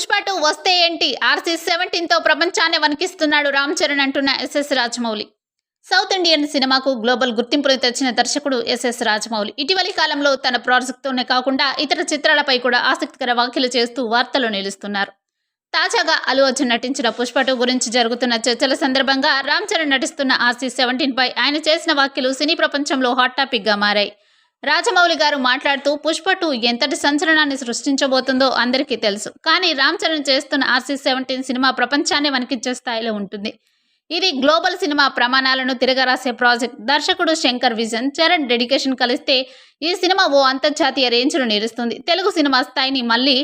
Pushpa two వస్తే ఏంటి? RC సెవెంటీన్తో ప్రపంచాన్ని వణికిస్తున్నాడు రామ్ చరణ్ అంటున్న ఎస్ఎస్ రాజమౌళి. సౌత్ ఇండియన్ సినిమాకు గ్లోబల్ గుర్తింపును తెచ్చిన దర్శకుడు ఎస్ఎస్ రాజమౌళి. ఇటీవలి కాలంలో తన ప్రాజెక్టుతోనే కాకుండా ఇతర చిత్రాలపై కూడా ఆసక్తికర వ్యాఖ్యలు చేస్తూ వార్తలు నిలుస్తున్నారు. తాజాగా అల్లు అర్జున్ నటించిన పుష్ప టూ గురించి జరుగుతున్న చర్చల సందర్భంగా రామ్ చరణ్ నటిస్తున్న ఆర్సీ సెవెంటీన్ పై ఆయన చేసిన వ్యాఖ్యలు సినీ ప్రపంచంలో హాట్ టాపిక్గా మారాయి. రాజమౌళి గారు మాట్లాడుతూ పుష్ప టూ ఎంతటి సంచలనాన్ని సృష్టించబోతుందో అందరికీ తెలుసు. కానీ రామ్ చరణ్ చేస్తున్న ఆర్సీ సెవెంటీన్ సినిమా ప్రపంచాన్ని వణికించే స్థాయిలో ఉంటుంది. ఇది గ్లోబల్ సినిమా ప్రమాణాలను తిరగరాసే ప్రాజెక్ట్. దర్శకుడు శంకర్ విజన్ చరణ్ డెడికేషన్ కలిస్తే ఈ సినిమా ఓ అంతర్జాతీయ రేంజ్ను నిలుస్తుంది తెలుగు సినిమా స్థాయిని మళ్ళీ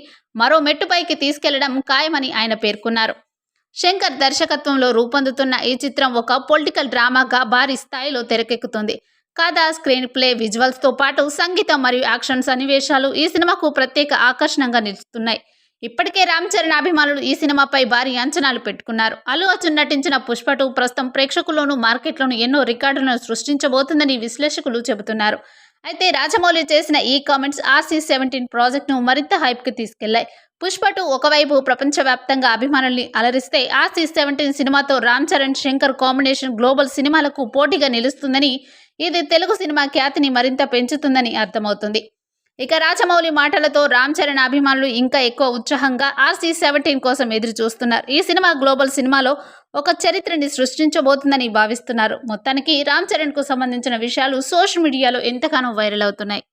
మరో మెట్టుపైకి తీసుకెళ్ళడం ఖాయమని ఆయన పేర్కొన్నారు. శంకర్ దర్శకత్వంలో రూపొందుతున్న ఈ చిత్రం ఒక పొలిటికల్ డ్రామాగా భారీ స్థాయిలో తెరకెక్కుతుంది. కథ స్క్రీన్ ప్లే విజువల్స్తో పాటు సంగీతం మరియు యాక్షన్ సన్నివేశాలు ఈ సినిమాకు ప్రత్యేక ఆకర్షణగా నిలుస్తున్నాయి. ఇప్పటికే రామ్ చరణ్ అభిమానులు ఈ సినిమాపై భారీ అంచనాలు పెట్టుకున్నారు. అల్లు అర్జున్ నటించిన పుష్ప టూ ప్రస్తుతం ప్రేక్షకుల్లోనూ మార్కెట్లోనూ ఎన్నో రికార్డులను సృష్టించబోతుందని విశ్లేషకులు చెబుతున్నారు. అయితే రాజమౌళి చేసిన ఈ కామెంట్స్ ఆర్సీ సెవెంటీన్ ప్రాజెక్ట్ను మరింత హైప్కి తీసుకెళ్ళాయి. పుష్ప టూ ఒకవైపు ప్రపంచవ్యాప్తంగా అభిమానుల్ని అలరిస్తే ఆర్సీ సెవెంటీన్ సినిమాతో రామ్ చరణ్ శంకర్ కాంబినేషన్ గ్లోబల్ సినిమాలకు పోటీగా నిలుస్తుందని ఇది తెలుగు సినిమా ఖ్యాతిని మరింత పెంచుతుందని అర్థమవుతుంది. ఇక రాజమౌళి మాటలతో రామ్ చరణ్ అభిమానులు ఇంకా ఎక్కువ ఉత్సాహంగా ఆర్సీ సెవెంటీన్ కోసం ఎదురు చూస్తున్నారు ఈ సినిమా గ్లోబల్ సినిమాలో ఒక చరిత్రని సృష్టించబోతుందని భావిస్తున్నారు. మొత్తానికి రామ్ చరణ్కు సంబంధించిన విషయాలు సోషల్ మీడియాలో ఎంతగానో వైరల్ అవుతున్నాయి.